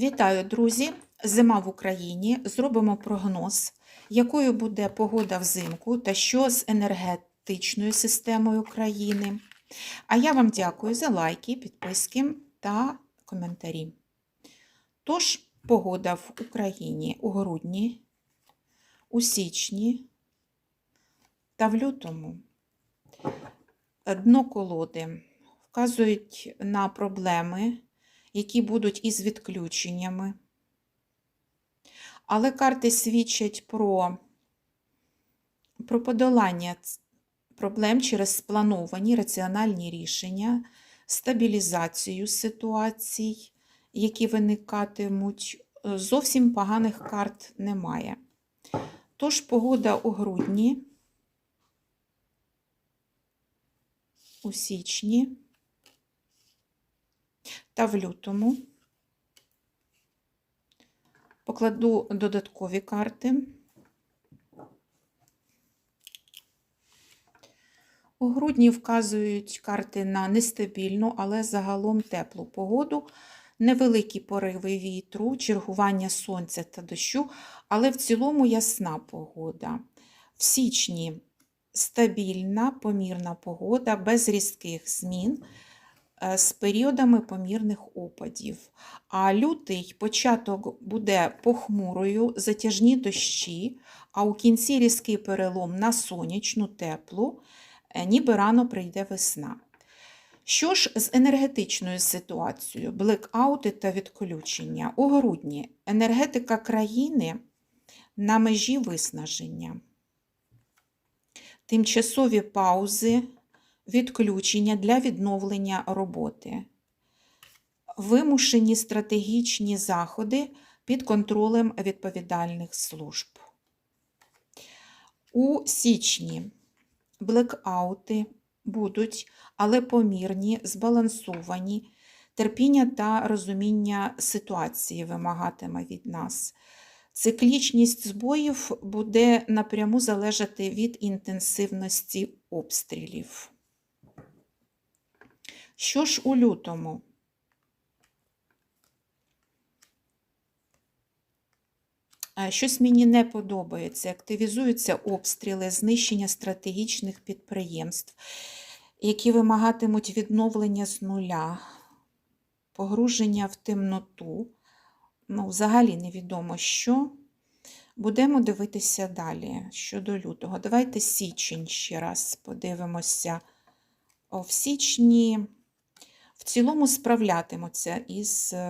Вітаю, друзі! Зима в Україні. Зробимо прогноз, якою буде погода взимку та що з енергетичною системою країни. А я вам дякую за лайки, підписки та коментарі. Тож, погода в Україні у грудні, у січні та в лютому. Дно колоди вказують на проблеми, які будуть із відключеннями. Але карти свідчать про, про подолання проблем через сплановані раціональні рішення, стабілізацію ситуацій, які виникатимуть. Е, Зовсім поганих карт немає. Тож погода у грудні, у січні та в лютому. Покладу додаткові карти. У грудні вказують карти на нестабільну, але загалом теплу погоду, невеликі пориви вітру, чергування сонця та дощу, але в цілому ясна погода. В січні стабільна, помірна погода, без різких змін з періодами помірних опадів. А лютий початок буде похмурою, затяжні дощі, а у кінці різкий перелом на сонячну, теплу, е, ніби рано прийде весна. Що ж з енергетичною ситуацією, блекаути та відключення? У грудні енергетика країни на межі виснаження. Тимчасові паузи, відключення для відновлення роботи вимушені стратегічні заходи під контролем відповідальних служб. У січні блекаути будуть, але помірні, збалансовані. Терпіння та розуміння ситуації вимагатиме від нас. Циклічність збоїв буде напряму залежати від інтенсивності обстрілів. Що ж у лютому? Щось мені не подобається. Активізуються обстріли, знищення стратегічних підприємств, які вимагатимуть відновлення з нуля, погруження в темноту. Ну, взагалі невідомо що. Будемо дивитися далі щодо лютого. Давайте січень ще раз подивимося. О, В січні в цілому справлятимуться із е,